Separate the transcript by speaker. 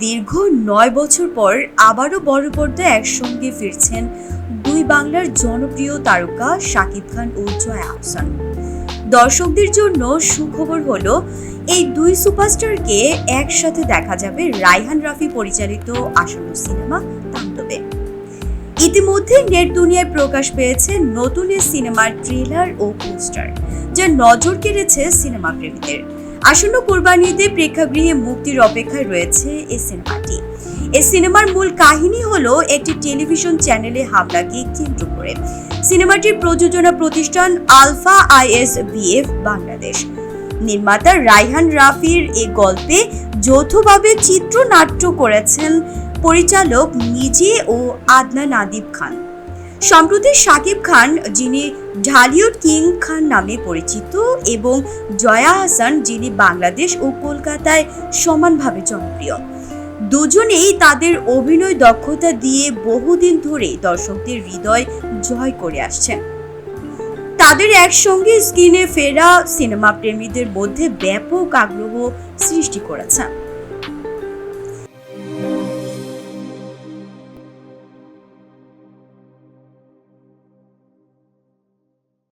Speaker 1: দীর্ঘ নয় বছর পর আবারও বড় পর্দায় একসঙ্গে ফিরছেন দুই বাংলার জনপ্রিয় তারকা শাকিব খান ও জয়া আহসান। দর্শকদের জন্য সুখবর হলো, এই দুই সুপারস্টারকে একসাথে দেখা যাবে রাইহান রাফি পরিচালিত আসন্ন সিনেমা তাণ্ডবে। ইতিমধ্যে নেট দুনিয়ায় প্রকাশ পেয়েছে নতুন এই সিনেমার ট্রেলার ও পোস্টার, যা নজর কেড়েছে সিনেমা প্রেমীদের আসন্ন কোরবানি ঈদে প্রেক্ষাগৃহে মুক্তির অপেক্ষায় রয়েছে এই সিনেমাটি। এই সিনেমার মূল কাহিনী হলো একটি টেলিভিশন চ্যানেলে হামলাকে কেন্দ্র করে। সিনেমাটির প্রযোজনা প্রতিষ্ঠান আলফা আইএস বিএফ বাংলাদেশ। নির্মাতা রাইহান রাফির এ গল্পে যৌথভাবে চিত্রনাট্য করেছেন পরিচালক নিজে ও আদনান আদিব খান। সম্প্রতি শাকিব খান, যিনি ঢালিউড কিং খান নামে পরিচিত এবং জয়া হাসান, যিনি বাংলাদেশ ও কলকাতায় সমানভাবে জনপ্রিয়। দুজনেই তাদের অভিনয় দক্ষতা দিয়ে বহুদিন ধরে দর্শকদের হৃদয় জয় করে আসছেন। তাদের একসঙ্গে স্ক্রিনে ফেরা সিনেমা প্রেমীদের মধ্যে ব্যাপক আগ্রহ সৃষ্টি করেছে